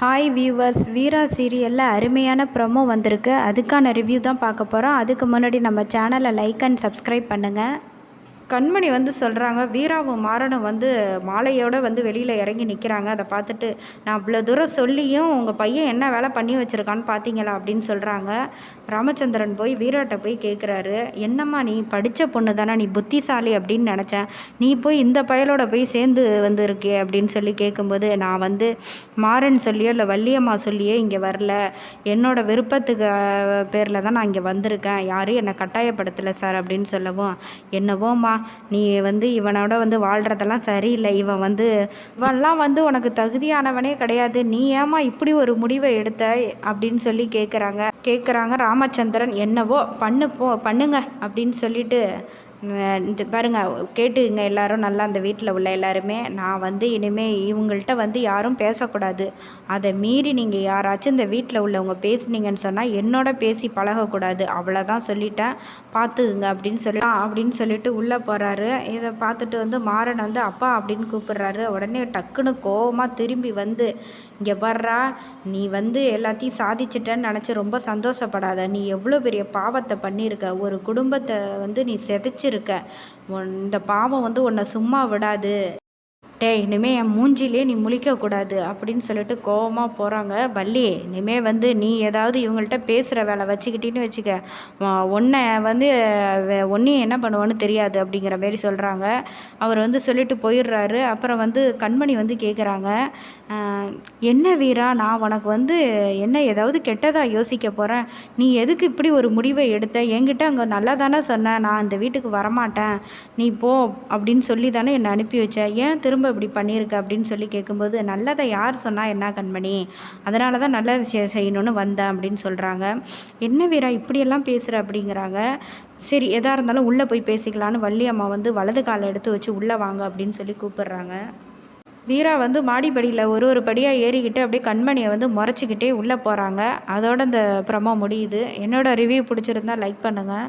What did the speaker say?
Hi viewers வீரா சீரியலில் அருமையான promo வந்திருக்கு. அதுக்கான ரிவ்யூ தான் பார்க்க போகிறோம் அதுக்கு முன்னாடி நம்ம சேனலை லைக் அண்ட் சப்ஸ்கிரைப் பண்ணுங்கள் கண்மணி வந்து சொல்கிறாங்க வீராவும் மாறனும் வந்து மாலையோடு வந்து வெளியில் இறங்கி நிற்கிறாங்க அதை பார்த்துட்டு நான் அவ்வளோ தூரம் சொல்லியும் உங்கள் பையன் என்ன வேலை பண்ணி வச்சுருக்கான்னு பார்த்தீங்களா அப்படின்னு சொல்கிறாங்க ராமச்சந்திரன் போய் வீராட்ட போய் கேட்குறாரு என்னம்மா நீ படித்த பொண்ணு தானே நீ புத்திசாலி அப்படின்னு நினச்சேன். நீ போய் இந்த பயலோட போய் சேர்ந்து வந்திருக்கே அப்படின்னு சொல்லி கேட்கும்போது நான் வந்து மாறன் சொல்லியோ இல்லை வள்ளியம்மா சொல்லியோ இங்கே வரல. என்னோட விருப்பத்துக்கு பேரில் தான் நான் இங்கே வந்திருக்கேன். யாரும் என்னை கட்டாயப்படுத்தலை சார் அப்படின்னு சொல்லவும் என்னவோம்மா நீ வந்து இவனோட வந்து வாழ்கிறதெல்லாம் சரியில்லை. இவன் வந்து இவன்லாம் வந்து உனக்கு தகுதியானவனே கிடையாது. நீ ஏமா இப்படி ஒரு முடிவை எடுத்த? அப்படின்னு சொல்லி கேட்குறாங்க கேட்குறாங்க ராமச்சந்திரன் என்னவோ பண்ணு போ பண்ணுங்க அப்படின்னு சொல்லிட்டு இந்த பாருங்கள் கேட்டுங்க எல்லாரும் நல்லா அந்த வீட்டில் உள்ள எல்லாருமே. நான் வந்து இனிமேல் இவங்கள்ட்ட வந்து யாரும் பேசக்கூடாது. அதை மீறி நீங்கள் யாராச்சும் இந்த வீட்டில் உள்ளவங்க பேசுனீங்கன்னு சொன்னால் என்னோட பேசி பழகக்கூடாது. அவ்வளோதான் சொல்லிட்டேன். பார்த்துக்குங்க அப்படின்னு சொல்லி அப்படின்னு சொல்லிட்டு உள்ளே போகிறாரு இதை பார்த்துட்டு வந்து மாறன் வந்து அப்பா அப்படின்னு கூப்பிட்றாரு. உடனே டக்குன்னு கோவமாக திரும்பி வந்து இங்கே வர்றா நீ வந்து எல்லாத்தையும் சாதிச்சிட்டேன்னு நினச்சி ரொம்ப சந்தோஷப்படாத. நீ எவ்வளோ பெரிய பாவத்தை பண்ணியிருக்க. ஒரு குடும்பத்தை வந்து நீ செதைச்சிருக்க இந்த பாவம் வந்து உன்னை சும்மா விடாது. டேய் இனிமேல் என் மூஞ்சிலே நீ முழிக்கக்கூடாது அப்படின்னு சொல்லிட்டு கோவமாக போகிறாங்க வள்ளி. இனிமேல் வந்து நீ ஏதாவது இவங்கள்ட்ட பேசுகிற வேலை வச்சுக்கிட்டின்னு வச்சுக்க. உன்னை வந்து ஒன்றையும் என்ன பண்ணுவான்னு தெரியாது அப்படிங்கிற மாரி சொல்கிறாங்க அவர் வந்து சொல்லிட்டு போயிடுறாரு. அப்புறம் வந்து கண்மணி வந்து கேட்குறாங்க என்ன வீரா நான் உனக்கு வந்து என்ன ஏதாவது கெட்டதாக யோசிக்க போகிறேன் நீ எதுக்கு இப்படி ஒரு முடிவை எடுத்த? என்கிட்ட அங்கே நல்லா தானே சொன்னேன் நான் இந்த வீட்டுக்கு வரமாட்டேன். நீ போ அப்படின்னு சொல்லி தானே என்னை அனுப்பி வச்ச. ஏன் திரும்ப இப்படி பண்ணியிருக்க அப்படின்னு சொல்லி கேட்கும்போது நல்லதை யார் சொன்னால் என்ன கண்மணி? அதனால தான் நல்ல விஷயம் செய்யணும்னு வந்தேன் அப்படின்னு சொல்கிறாங்க என்ன வீரா இப்படியெல்லாம் பேசுகிற அப்படிங்கிறாங்க. சரி எதாக இருந்தாலும் உள்ளே போய் பேசிக்கலான்னு வள்ளி அம்மா வந்து வலது காலை எடுத்து வச்சு உள்ளே வாங்க அப்படின்னு சொல்லி கூப்பிடுறாங்க. வீரா வந்து மாடிப்படியில் ஒரு ஒரு படியாக ஏறிக்கிட்டு அப்படியே கண்மணியை வந்து முறைச்சிக்கிட்டே உள்ளே போகிறாங்க அதோட இந்த ப்ரமோ முடியுது. என்னோடய ரிவ்யூ பிடிச்சிருந்தா லைக் பண்ணுங்கள்